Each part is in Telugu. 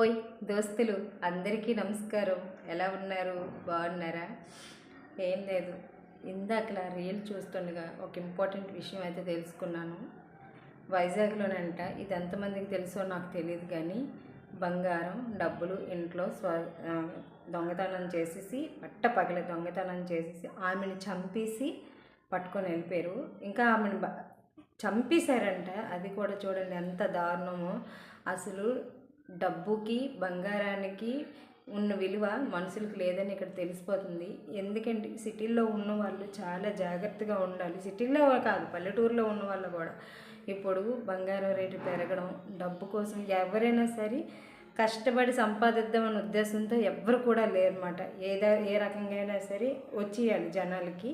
ఓయ్ దోస్తులు అందరికీ నమస్కారం. ఎలా ఉన్నారు? బాగున్నారా? ఏం లేదు. ఇందాకలా రీల్ చూస్తుండగా ఒక ఇంపార్టెంట్ విషయం అయితే తెలుసుకున్నాను. వైజాగ్లోనంట ఇది ఎంతమందికి తెలుసో నాకు తెలియదు కానీ బంగారం డబ్బులు ఇంట్లో స్వ దొంగతనం చేసేసి పట్ట పగల దొంగతనం చేసేసి ఆమెను చంపేసి పట్టుకొని వెళ్ళిపోయారు. ఇంకా ఆమెను చంపేశారంట. అది కూడా చూడండి ఎంత దారుణమో. అసలు డబ్బుకి బంగారానికి ఉన్న విలువ మనుషులకు లేదని ఇక్కడ తెలిసిపోతుంది. ఎందుకంటే సిటీల్లో ఉన్న వాళ్ళు చాలా జాగ్రత్తగా ఉండాలి. సిటీల్లో కాదు పల్లెటూరులో ఉన్న వాళ్ళు కూడా. ఇప్పుడు బంగారం రేటు పెరగడం డబ్బు కోసం ఎవరైనా సరే కష్టపడి సంపాదిద్దామనే ఉద్దేశంతో ఎవ్వరు కూడా లేరన్నమాట. ఏదో ఏ రకంగా అయినా సరే వచ్చేయాలి జనాలకి.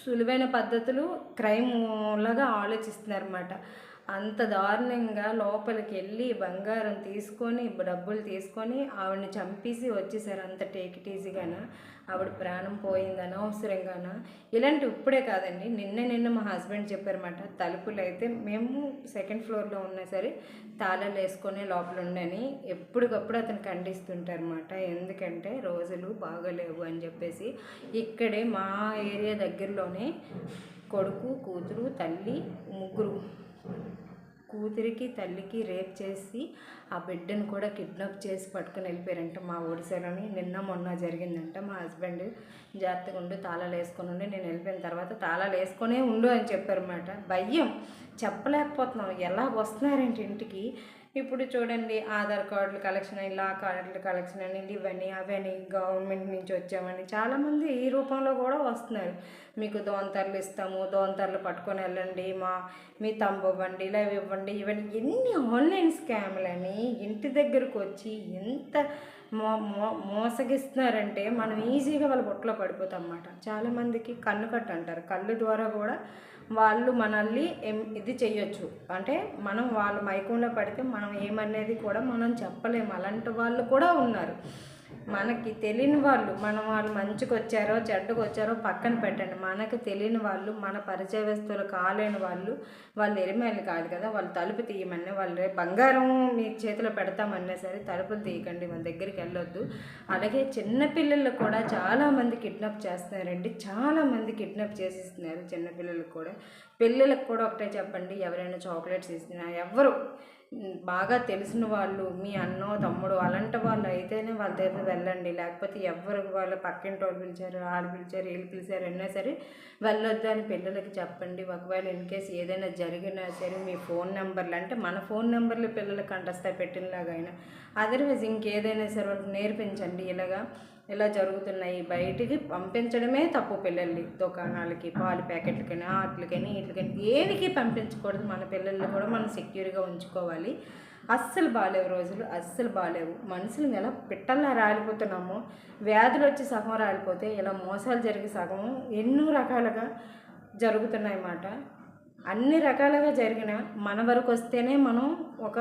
సులువైన పద్ధతులు క్రైమ్ లాగా ఆలోచిస్తున్నారన్నమాట. అంత దారుణంగా లోపలికి వెళ్ళి బంగారం తీసుకొని డబ్బులు తీసుకొని ఆవిడని చంపేసి వచ్చేసారు అంత టేక్ ఆవిడ ప్రాణం పోయింది? అనవసరంగాన? ఇలాంటి ఇప్పుడే కాదండి. నిన్న నిన్న మా హస్బెండ్ చెప్పారన్నమాట. తలుపులు అయితే మేము సెకండ్ ఫ్లోర్లో ఉన్నా సరే తాళాలు వేసుకొని లోపల ఉండని ఎప్పటికప్పుడు అతను ఖండిస్తుంటారన్నమాట. ఎందుకంటే రోజులు బాగలేవు అని చెప్పేసి ఇక్కడే మా ఏరియా దగ్గరలోనే కొడుకు కూతురు తల్లి ముగ్గురు కూతురికి తల్లికి రేప్ చేసి ఆ బిడ్డను కూడా కిడ్నాప్ చేసి పట్టుకుని వెళ్ళిపోయారంట మా ఒడిశాలోని నిన్న మొన్న జరిగిందంట మా హస్బెండ్ జాగ్రత్తగా ఉండు తాళాలు వేసుకొని ఉండి నేను వెళ్ళిపోయిన తర్వాత తాళాలు వేసుకొనే ఉండు అని చెప్పారన్నమాట భయం. చెప్పలేకపోతున్నాం. ఎలా వస్తున్నారంటే ఇంటికి? ఇప్పుడు చూడండి ఆధార్ కార్డులు కలెక్షన్ ఇలా లా కార్డులు కలెక్షన్ అని ఇవన్నీ అవన్నీ గవర్నమెంట్ నుంచి వచ్చామని చాలామంది ఈ రూపంలో కూడా వస్తున్నారు. మీకు దోంతర్లు ఇస్తాము దోంతర్లు పట్టుకొని వెళ్ళండి మా మీ తంబు ఇవ్వండి ఇలా ఇవ్వండి ఇవన్నీ ఎన్ని ఆన్లైన్ స్కామ్లని ఇంటి దగ్గరకు వచ్చి ఎంత మో మో మోసగిస్తున్నారంటే మనం ఈజీగా వాళ్ళ బొట్టలో పడిపోతాం అన్నమాట చాలామందికి కన్ను కట్టు అంటారు. కళ్ళు ద్వారా కూడా వాళ్ళు మనల్ని ఇది చేయొచ్చు. అంటే మనం వాళ్ళ మైకంలో పడితే మనం ఏమనేది కూడా మనం చెప్పలేము. అలాంటి వాళ్ళు కూడా ఉన్నారు. మనకి తెలియని వాళ్ళు మనం వాళ్ళు మంచికి వచ్చారో చెడ్డకు వచ్చారో పక్కన పెట్టండి. మనకు తెలియని వాళ్ళు మన పరిచయస్తులు కాలేని వాళ్ళు వాళ్ళు ఎరిమేలు కాదు కదా వాళ్ళు తలుపు తీయమని వాళ్ళు బంగారం మీ చేతిలో పెడతామన్నా సరే తలుపులు తీయకండి మన దగ్గరికి వెళ్ళొద్దు. అలాగే చిన్నపిల్లలు కూడా చాలామంది కిడ్నాప్ చేస్తున్నారండి. చాలామంది కిడ్నాప్ చేసిస్తున్నారు చిన్నపిల్లలకు కూడా. పిల్లలకు కూడా ఒకటే చెప్పండి ఎవరైనా చాక్లెట్స్ ఇస్తున్నా ఎవరు బాగా తెలిసిన వాళ్ళు మీ అన్నో తమ్ముడు అలాంటి వాళ్ళు అయితేనే వాళ్ళ దగ్గర వెళ్ళండి. లేకపోతే ఎవరు వాళ్ళు పక్కింటి వాళ్ళు పిలిచారు వాళ్ళు పిలిచారు వీళ్ళు పిలిచారు అయినా సరే వెళ్ళొద్దు అని పిల్లలకి చెప్పండి. ఒకవేళ ఇన్ కేసు ఏదైనా జరిగినా సరే మీ ఫోన్ నెంబర్లు అంటే మన ఫోన్ నెంబర్లు పిల్లలకి కంటస్తా పెట్టినలాగైనా. అదర్వైజ్ ఇంకేదైనా సరే వాళ్ళకి నేర్పించండి. ఇలాగా ఇలా జరుగుతున్నాయి. బయటికి పంపించడమే తప్పు పిల్లల్ని. దుకాణాలకి పాలు ప్యాకెట్లకైనా వాటికని వీటికైనా దేనికి పంపించకూడదు. మన పిల్లల్ని కూడా మనం సెక్యూర్గా ఉంచుకోవాలి. అస్సలు బాగాలేవు రోజులు అస్సలు బాగాలేవు మనుషులు ఎలా పిట్టల్లా రాలిపోతున్నాము వ్యాధులు వచ్చి సగం రాలిపోతే ఇలా మోసాలు జరిగి సగం ఎన్నో రకాలుగా జరుగుతున్నాయి అన్నమాట అన్ని రకాలుగా జరిగిన మన వరకు వస్తేనే మనం ఒక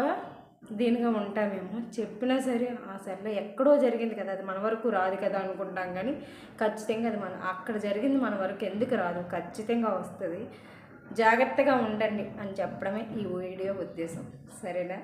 దీనిగా ఉంటామేమో. చెప్పినా సరే ఆ సర్లే ఎక్కడో జరిగింది కదా అది మన వరకు రాదు కదా అనుకుంటాం కానీ ఖచ్చితంగా అది మన అక్కడ జరిగింది మన వరకు ఎందుకు రాదు? ఖచ్చితంగా వస్తుంది. జాగ్రత్తగా ఉండండి అని చెప్పడమే ఈ వీడియో ఉద్దేశం. సరేనా?